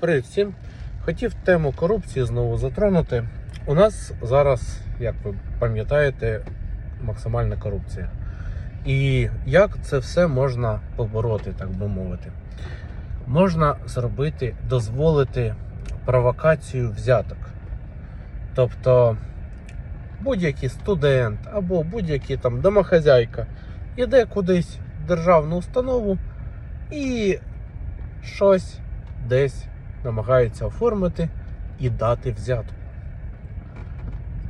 Привіт всім. Хотів тему корупції знову затронути. У нас зараз, як ви пам'ятаєте, максимальна корупція. І як це все можна побороти, так би мовити? Можна зробити, дозволити провокацію взяток. Тобто будь-який студент або будь-який там домохазяйка іде кудись в державну установу і щось десь намагається оформити і дати взятку.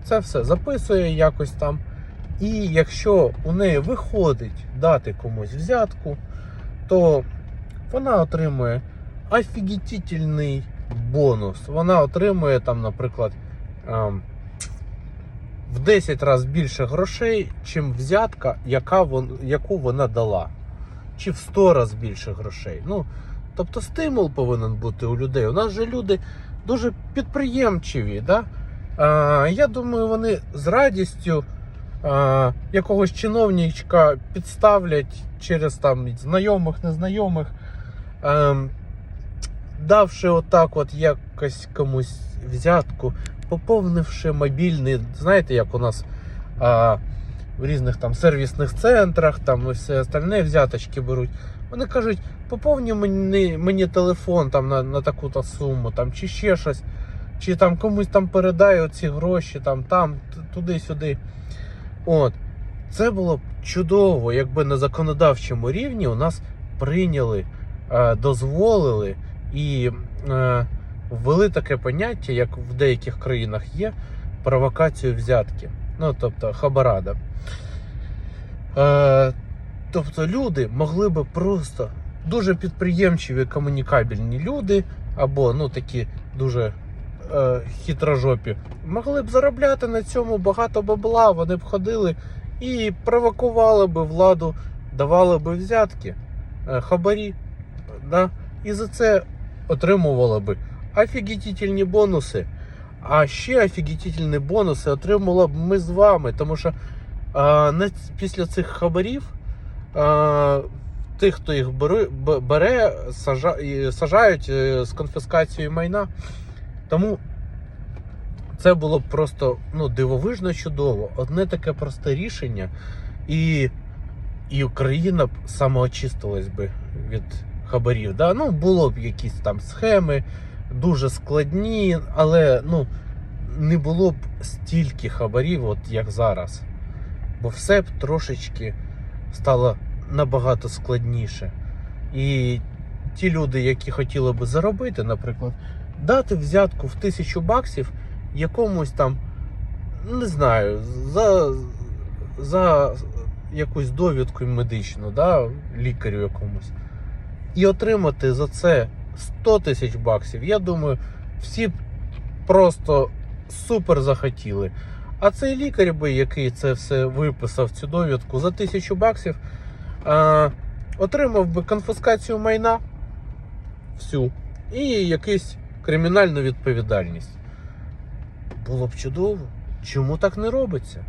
Це все записує якось там. І якщо у неї виходить дати комусь взятку, то вона отримує офігітельний бонус. Вона отримує там, наприклад, ем, в 10 разів більше грошей, чим взятка, яка вон, яку вона дала. Чи в 100 разів більше грошей. Ну, тобто стимул повинен бути у людей. У нас же люди дуже підприємчиві. Да? А, я думаю, вони з радістю а, якогось чиновничка підставлять через там знайомих, незнайомих, ем, давши отак от якось комусь взятку, поповнивши мобільний, знаєте, як у нас а, в різних там сервісних центрах, там і все остальне взяточки беруть. Вони кажуть, поповні мені, мені телефон там на, на таку-то суму, там, чи ще щось, чи там комусь там передаю ці гроші, там, там, туди-сюди. От. Це було б чудово, якби на законодавчому рівні у нас прийняли, е, дозволили і е, ввели таке поняття, як в деяких країнах є, провокацію взятки. Ну, тобто хабарада. Е, тобто люди могли би просто дуже підприємчиві, комунікабельні люди, або ну такі дуже е, хитрожопі, могли б заробляти на цьому багато бабла, вони б ходили і провокували би владу, давали би взятки, е, хабарі. Да? І за це отримували би офігітельні бонуси. А ще офігітельні бонуси отримали б ми з вами, тому що а, після цих хабарів а, тих, хто їх бере, бере сажа, сажають е, з конфіскацією майна. Тому це було б просто ну, дивовижно чудово. Одне таке просте рішення, і, і Україна б самоочистилась би від хабарів. Да? Ну, було б якісь там схеми, дуже складні, але ну, не було б стільки хабарів, от як зараз. Бо все б трошечки стало набагато складніше. І ті люди, які хотіли би заробити, наприклад, дати взятку в тисячу баксів якомусь там, не знаю, за, за якусь довідку медичну, да, лікарю якомусь. І отримати за це 100 тисяч баксів, я думаю, всі просто супер захотіли. А цей лікар би, який це все виписав, цю довідку за тисячу баксів, е, отримав би конфіскацію майна всю і якусь кримінальну відповідальність. Було б чудово. Чому так не робиться?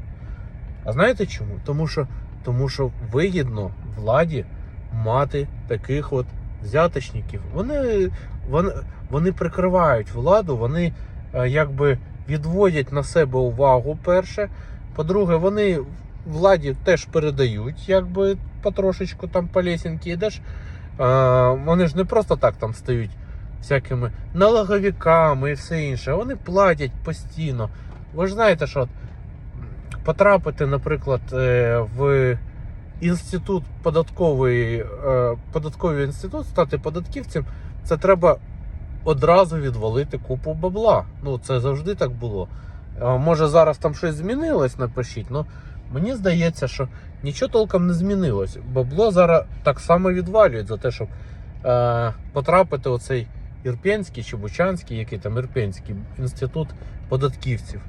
А знаєте чому? Тому що, тому що вигідно владі мати таких от взяточників. Вони, вони, вони прикривають владу, вони е, якби відводять на себе увагу перше. По-друге, вони владі теж передають, якби потрошечку там по лесінки йдеш. А, вони ж не просто так там стають всякими налоговиками і все інше. Вони платять постійно. Ви ж знаєте, що от потрапити, наприклад, е, в інститут податковий, е, податковий інститут, стати податківцем, це треба одразу відвалити купу бабла. Ну, це завжди так було. Може зараз там щось змінилось, напишіть. Ну мені здається, що нічого толком не змінилось. Бабло зараз так само відвалюють за те, щоб е, потрапити у цей Ірпенський чи Бучанський, який там Ірпенський інститут податківців.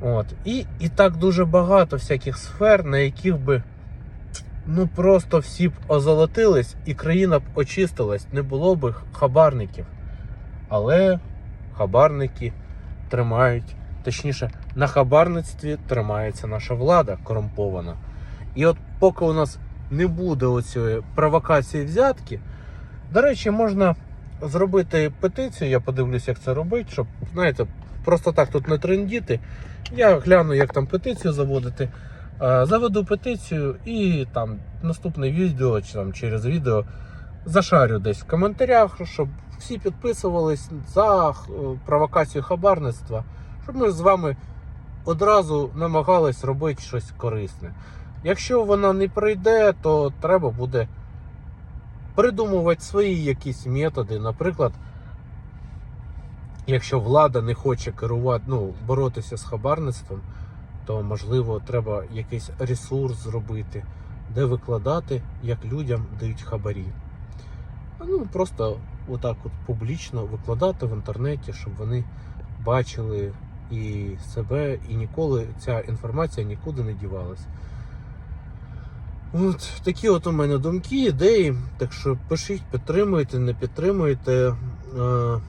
От. І, і так дуже багато всяких сфер, на яких би ну просто всі б озолотились, і країна б очистилась, не було б хабарників. Але хабарники тримають, точніше, на хабарництві тримається наша влада корумпована. І от поки у нас не буде оцієї провокації взятки, до речі, можна зробити петицію, я подивлюсь, як це робити, щоб, знаєте, просто так тут не трендіти. Я гляну, як там петицію заводити. Е, Заведу петицію і там наступне відео чи там через відео зашарю десь в коментарях, щоб всі підписувались за е, провокацію хабарництва, щоб ми з вами одразу намагались робити щось корисне. Якщо вона не прийде, то треба буде придумувати свої якісь методи. Наприклад, якщо влада не хоче керувати, ну, боротися з хабарництвом, то можливо треба якийсь ресурс зробити, де викладати, як людям дають хабарі. Ну, просто отак от публічно викладати в інтернеті, щоб вони бачили і себе, і ніколи ця інформація нікуди не дівалась. От такі от у мене думки, ідеї. Так що пишіть, підтримуйте, не підтримуйте. Е,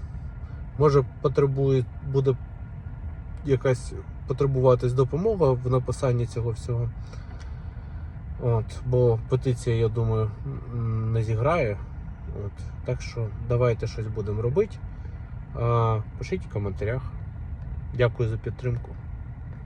може потребує, буде якась потребуватись допомога в написанні цього всього. От, бо петиція, я думаю, не зіграє. От, так що давайте щось будемо робити. А, пишіть в коментарях. Дякую за підтримку.